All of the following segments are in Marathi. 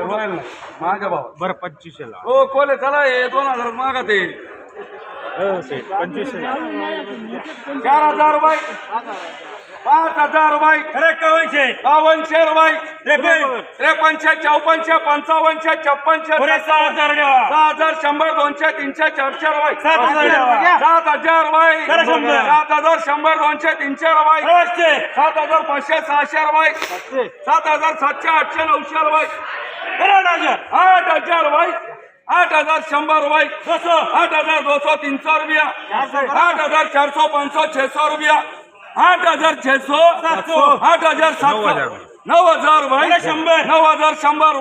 रोयल भावा. बरं हो कोले चला हे दोन हजार मागा ते. हो सेठ चार हजार पाच हजार रुपये अरे कवनशे बावनशे त्रेपन्न. त्रेपन्नशे चौपन्नशे पंचावन्नशे छप्पनशे पुरे सहा हजार सहा हजार शंभर दोनशे तीनशे चारशे रुपये सात हजार. सात हजार रुपये करा शंभर. सात हजार शंभर दोनशे तीनशे रुपये पाचशे. सात हजार पाचशे सहाशे रुपये सात हजार सातशे आठशे नऊशे रुपये आठ हजार आठ हजार रुपये आठ हजार शंभर रुपये दोनशे आठ हजार दो सौ तीन सौ रुपया आठ हजार चार सौ पाँच सौ छह सौ रुपया आठ हजार छह सौ. आठ हजार सात सौ. नऊ हजार रुपये अरे शंभर. नऊ हजार शंभर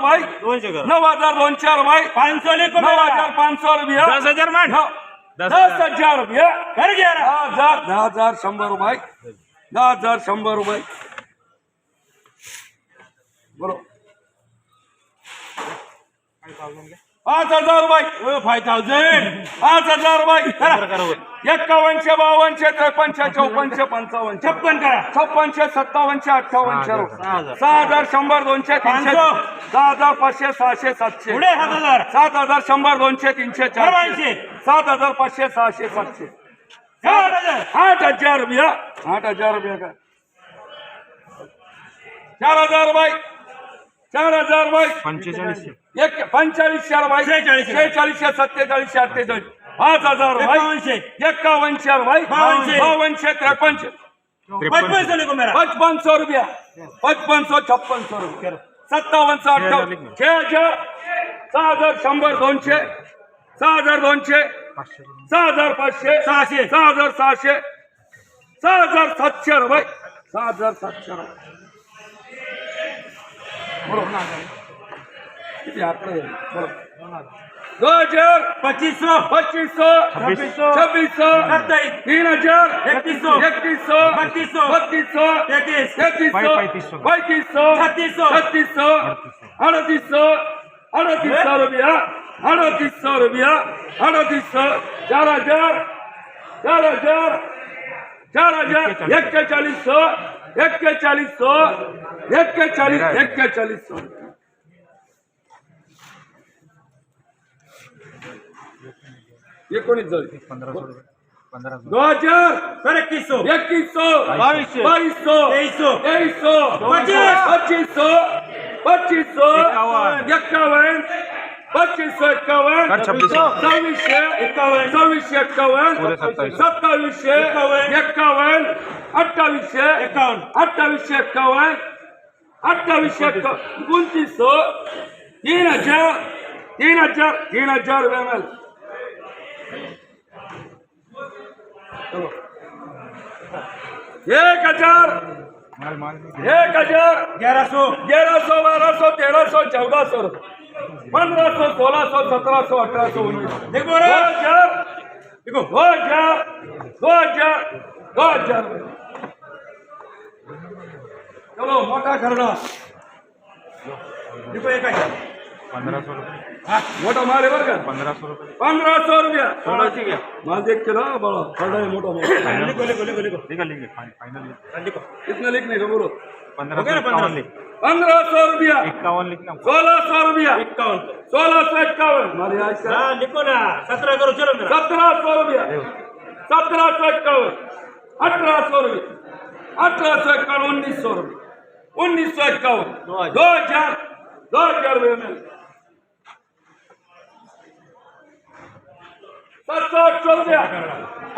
कर. नऊ हजार दोनशे रुपये पाच सौ नऊ हजार पाच सौ रुपया. दस हजार दस हजार. रुपया. दहा हजार दहा हजार शंभर रुपये. दहा हजार शंभर रुपये. बोलो पाच हजार रुपये. फाय थाउजंड पाच हजार रुपये एक्कावनशे बावनशे त्रेपन्नशे चौपन्नशे पंचावन्न छप्पन करा छप्पनशे सत्तावनशे अठ्ठावन्नशे सहा हजार. सहा हजार शंभर दोनशे तीनशे सहा हजार पाचशे सहाशे सातशे सात हजार सात हजार शंभर दोनशे तीनशे चारशे सात हजार पाचशे सहाशे सातशे आठ हजार आठ हजार रुपया. आठ हजार रुपया. का चार हजार रुपये. चार हजार रुपये पंचेचाळीसशे. एक पंचेचाळीसशे रुपये शेहेचाळीसशे. सत्तेचाळीसशे अठ्ठेचाळीस. पाच हजार एकावनशे एक्कावनशे रुपये बावनशे. बावनशे त्रेपन्नशे पचपन सौ रुपया पचपन सौ छप्पन सौ रुपया. सत्तावन्न सौ अठ्ठावन्न छह हजार. सहा हजार शंभर दोनशे. सहा हजार दोनशे. सहा हजार पाचशे. सहाशे. सहा हजार सहाशे. सहा हजार सातशे रुपये सहा हजार सातशे रुपये किती आकडे दो हजार पच्चीस सौ पच्चीस सौ छब्बीस सौ छब्बीस सौ सत्ताईस तीन हजार इकतीस सौ इकतीस सौ बत्तीस सौ बत्तीस सौ तैतीस तैतीस सौ पैंतीस सौ पैंतीस छत्तीस सौ छत्तीस सौ अड़तीस सौ अड़तीस सौ रुपया अड़तीस सौ रुपया अड़तीस सौ चार हजार चार हजार चार हजार एक चालीस सौ एक चालीस सौ एक के चालीस एक के चालीस सौ एकोणीस जाऊ पंधरा सौ रुपये पंधरा सौ दो हजार सर इक्कीस सौ इक्कीस सौ बाईसशे. बाईस सौ तेईस सौ तेईस सौ पच्चीस. पच्चीस सौ पच्चीस सौ एकावन्न. एक्कावन्न पच्चीस सौ एक्कावन्न कर छब्बीसशे. सव्वीसशे एकावन्न. सव्वीसशे एक्कावन्न पुरे सत्तावीस. सत्तावीसशे एकावन्न. एक्कावन्न अठ्ठावीसशे एकावन्न अठ्ठावीसशे एक्कावन्न अठ्ठावीसशे एकोणतीस. सौ तीन हजार. तीन हजार. तीन हजार. एक हजार. एक हजार. ग्यारह सौ ग्यारह सौ बारह सौ तेरह सौ चौदह सौ पंद्रह सौ सोलह सौ सत्रह सौ अठारह सौ उन्नीस देखो दो हजार. देखो दो हजार. दो हजार. दो हजार. मोठा खरडा. पंद्रह सौ रुपये. मोठा माल आहे बरं का? सौ रुपये. पंधरा सौ रुपया. सोळाशे घ्या. माल देख के ना बड़ा खरडा मोटा मोटा लिखो लिखो लिखो लिखो लिखा लिखे लिखो लिखने का बोलो? हो गया सौ ना पंद्रह हाँ। लिख. पंद्रह सौ रुपया. इक्यावन लिखना सोलह सौ रुपया. इक्यावन सोलह सौ हाँ लिखो ना. सत्रह करो चलो मेरा सत्रह सौ रुपया. सत्रह सौ इक्यावन अठारह सौ रुपया. अठारह सौ इक्यावन उन्नीस सौ रुपया. उन्नीस सौ इक्यावन दो हजार। दो हजार दो हजार रुपये में सात सौ आठ सौ रुपया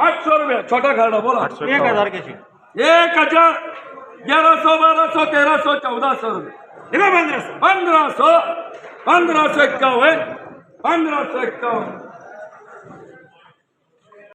आठ सौ रुपया छोटा खरडा बोला एक हजार के सी एक हजार ग्यारह सौ बारह सौ तेरह सौ चौदह सौ रुपये देखो पंद्रह सौ पंद्रह सौ पंद्रह सौ इक्यावन पंद्रह सौ इक्यावन